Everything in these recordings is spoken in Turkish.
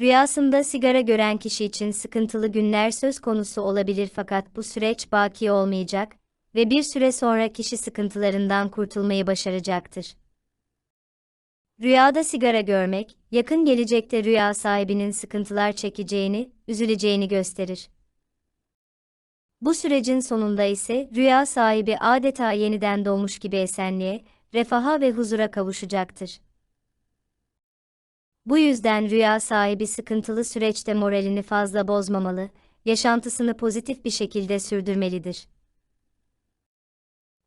Rüyasında sigara gören kişi için sıkıntılı günler söz konusu olabilir fakat bu süreç baki olmayacak ve bir süre sonra kişi sıkıntılarından kurtulmayı başaracaktır. Rüyada sigara görmek, yakın gelecekte rüya sahibinin sıkıntılar çekeceğini, üzüleceğini gösterir. Bu sürecin sonunda ise rüya sahibi adeta yeniden doğmuş gibi esenliğe, refaha ve huzura kavuşacaktır. Bu yüzden rüya sahibi sıkıntılı süreçte moralini fazla bozmamalı, yaşantısını pozitif bir şekilde sürdürmelidir.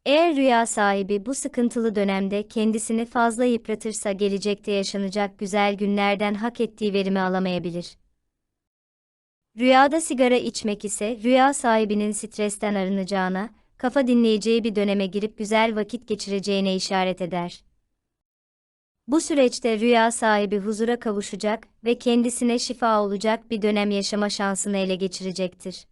Eğer rüya sahibi bu sıkıntılı dönemde kendisini fazla yıpratırsa gelecekte yaşanacak güzel günlerden hak ettiği verimi alamayabilir. Rüyada sigara içmek ise rüya sahibinin stresten arınacağına, kafa dinleyeceği bir döneme girip güzel vakit geçireceğine işaret eder. Bu süreçte rüya sahibi huzura kavuşacak ve kendisine şifa olacak bir dönem yaşama şansını ele geçirecektir.